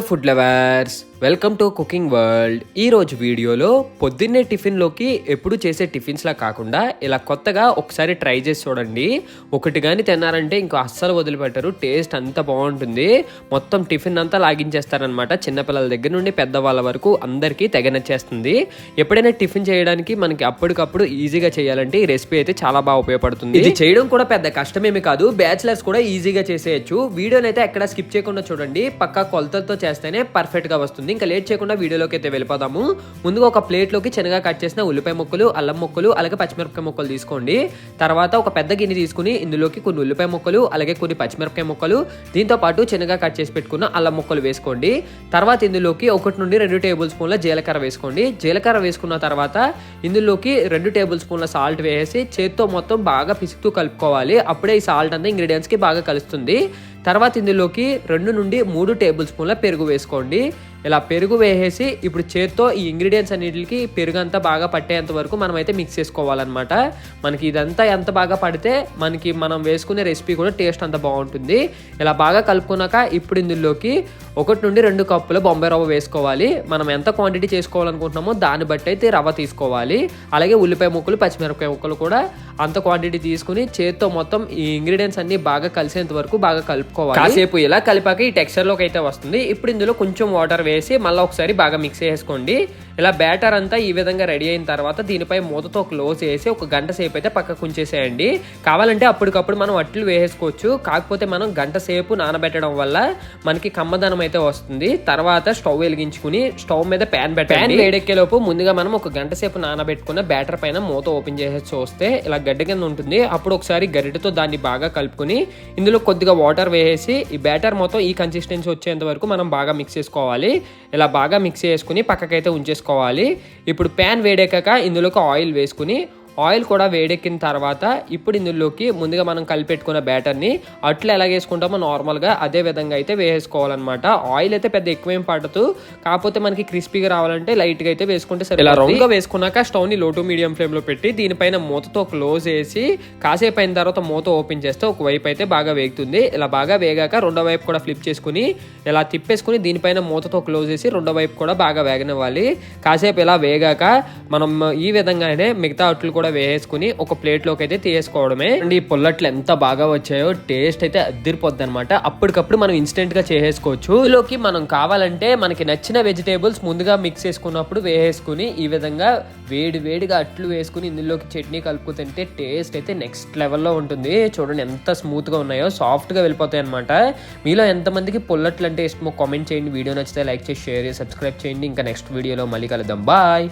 Food lovers welcome to cooking world. ఈ రోజు వీడియోలో పొద్దున్నే టిఫిన్లోకి ఎప్పుడు చేసే టిఫిన్స్లా కాకుండా ఇలా కొత్తగా ఒకసారి ట్రై చేసి చూడండి. ఒకటి కానీ తిన్నారంటే ఇంకా అస్సలు వదిలిపెట్టరు. టేస్ట్ అంత బాగుంటుంది. మొత్తం టిఫిన్ అంతా లాగించేస్తారనమాట చిన్నపిల్లల దగ్గర నుండి పెద్దవాళ్ళ వరకు అందరికీ తెగనచ్చేస్తుంది ఎప్పుడైనా టిఫిన్ చేయడానికి మనకి అప్పటికప్పుడు ఈజీగా చేయాలంటే ఈ రెసిపీ అయితే చాలా బాగా ఉపయోగపడుతుంది. ఇది చేయడం కూడా పెద్ద కష్టమేమి కాదు. బ్యాచిలర్స్ కూడా ఈజీగా చేసేయచ్చు. వీడియోని అయితే ఎక్కడ స్కిప్ చేయకుండా చూడండి. పక్కా కొలతలతో చేస్తేనే పర్ఫెక్ట్గా వస్తుంది. ఇంకా లేట్ చేయకుండా వీడియోలోకి అయితే వెళ్ళిపోదాము. ముందుగా ఒక ప్లేట్లోకి శనగ చిన్నగా కట్ చేసిన ఉల్లిపాయ ముక్కలు అల్లం ముక్కలు అలాగే పచ్చిమిరపకాయ ముక్కలు తీసుకోండి. తర్వాత ఒక పెద్ద గిన్నె తీసుకుని ఇందులోకి కొన్ని ఉల్లిపాయ ముక్కలు అలాగే కొన్ని పచ్చిమిరపకాయ ముక్కలు దీంతో పాటు చిన్నగా కట్ చేసి పెట్టుకున్న అల్లం ముక్కలు వేసుకోండి. తర్వాత ఇందులోకి ఒకటి నుండి రెండు టేబుల్ స్పూన్ల జీలకర్ర వేసుకోండి. జీలకర్ర వేసుకున్న తర్వాత ఇందులోకి రెండు టేబుల్ స్పూన్ల సాల్ట్ వేసి చేత్తో మొత్తం బాగా పిసుకుతూ కలుపుకోవాలి. అప్పుడే ఈ సాల్ట్ అంతా ఇంగ్రీడియంట్స్కి బాగా కలుస్తుంది. తర్వాత ఇందులోకి రెండు నుండి మూడు టేబుల్ స్పూన్ల పెరుగు వేసుకోండి. ఇలా పెరుగు వేసేసి ఇప్పుడు చేత్తో ఈ ఇంగ్రీడియంట్స్ అన్నిటికి పెరుగు అంతా బాగా పట్టేంత వరకు మనం అయితే మిక్స్ చేసుకోవాలన్నమాట. మనకి ఇదంతా ఎంత బాగా పడితే మనకి మనం వేసుకునే రెసిపీ కూడా టేస్ట్ అంత బాగుంటుంది. ఇలా బాగా కలుపుకున్నాక ఇప్పుడు ఇందులోకి ఒకటి నుండి రెండు కప్పుల బొంబాయి రవ్వ వేసుకోవాలి. మనం ఎంత క్వాంటిటీ చేసుకోవాలనుకుంటున్నామో దాన్ని బట్టి అయితే రవ్వ తీసుకోవాలి. అలాగే ఉల్లిపాయ ముక్కలు పచ్చిమిరపకాయ ముక్కలు కూడా అంత క్వాంటిటీ తీసుకుని చేత్తో మొత్తం ఈ ఇంగ్రీడియంట్స్ అన్ని బాగా కలిసేంత వరకు బాగా కలుపుకోవాలి. కాసేపు ఇలా కలిపాక ఈ టెక్స్చర్లోకి అయితే వస్తుంది. ఇప్పుడు ఇందులో కొంచెం వాటర్ వేసి వేసి మళ్ళీ ఒకసారి బాగా మిక్స్ చేసుకోండి ఇలా బ్యాటర్ అంతా ఈ విధంగా రెడీ అయిన తర్వాత దీనిపై మూతతో క్లోజ్ చేసి ఒక గంట సేపు అయితే పక్కకు ఉంచేసేయండి. కావాలంటే అప్పటికప్పుడు మనం అట్లు వేసుకోవచ్చు కాకపోతే మనం గంట సేపు నానబెట్టడం వల్ల మనకి కమ్మదనం అయితే వస్తుంది. తర్వాత స్టవ్ వెలిగించుకుని స్టవ్ మీద ప్యాన్ పెట్టండి. ప్యాన్ వేడెక్కే లోపు ముందుగా మనం ఒక గంట సేపు నానబెట్టుకున్న బ్యాటర్ పైన మూత ఓపెన్ చేసి చూస్తే ఇలా గడ్డ కింద ఉంటుంది. అప్పుడు ఒకసారి గరిటతో దాన్ని బాగా కలుపుకుని ఇందులో కొద్దిగా వాటర్ వేసేసి ఈ బ్యాటర్ మొత్తం ఈ కన్సిస్టెన్సీ వచ్చేంత వరకు మనం బాగా మిక్స్ చేసుకోవాలి. ఇలా బాగా మిక్స్ చేసుకుని పక్కకైతే ఉంచేసుకోవాలి. ఇప్పుడు ప్యాన్ వేడెక్కాక ఇందులోకి ఆయిల్ వేసుకుని ఆయిల్ కూడా వేడెక్కిన తర్వాత ఇప్పుడు ఇందులోకి ముందుగా మనం కలిపెట్టుకున్న బ్యాటర్ని అట్లు ఎలా వేసుకుంటామో నార్మల్గా అదే విధంగా అయితే వేసుకోవాలన్నమాట ఆయిల్ అయితే పెద్ద ఎక్కువేం పడదు. కాకపోతే మనకి క్రిస్పీగా రావాలంటే లైట్గా అయితే వేసుకుంటే సరే ఇలా రౌండ్గా వేసుకున్నాక స్టవ్ని లో టు మీడియం ఫ్లేమ్లో పెట్టి దీనిపైన మూతతో క్లోజ్ చేసి కాసేపు అయిన తర్వాత మూత ఓపెన్ చేస్తే ఒక వైపు అయితే బాగా వేగుతుంది. ఇలా బాగా వేగాక రెండో వైపు కూడా ఫ్లిప్ చేసుకుని ఇలా తిప్పేసుకుని దీనిపైన మూతతో క్లోజ్ చేసి రెండో వైపు కూడా బాగా వేగనివ్వాలి. కాసేపు ఇలా వేగాక మనం ఈ విధంగానే మిగతా అట్లు కూడా వేసుకుని ఒక ప్లేట్లోకి అయితే తీసుకోవడమే అండ్ ఈ పుల్లట్లు ఎంత బాగా వచ్చాయో టేస్ట్ అయితే అద్దరిపోద్ది అనమాట అప్పటికప్పుడు మనం ఇన్స్టెంట్గా చేసేసుకోవచ్చు. ఇందులోకి మనం కావాలంటే మనకి నచ్చిన వెజిటేబుల్స్ ముందుగా మిక్స్ చేసుకున్నప్పుడు వేసేసుకుని ఈ విధంగా వేడి వేడిగా అట్లు వేసుకుని ఇందులోకి చట్నీ కలుపుతుంటే టేస్ట్ అయితే నెక్స్ట్ లెవెల్లో ఉంటుంది. చూడండి ఎంత స్మూత్గా ఉన్నాయో సాఫ్ట్గా వెళ్ళిపోతాయి అనమాట మీలో ఎంతమందికి పుల్లట్లు అంటే ఇష్టమో కామెంట్ చేయండి. వీడియో నచ్చితే లైక్ చేసి షేర్ చేసి సబ్స్క్రైబ్ చేయండి. ఇంకా నెక్స్ట్ వీడియోలో మళ్ళీ కలుద్దాం. బాయ్!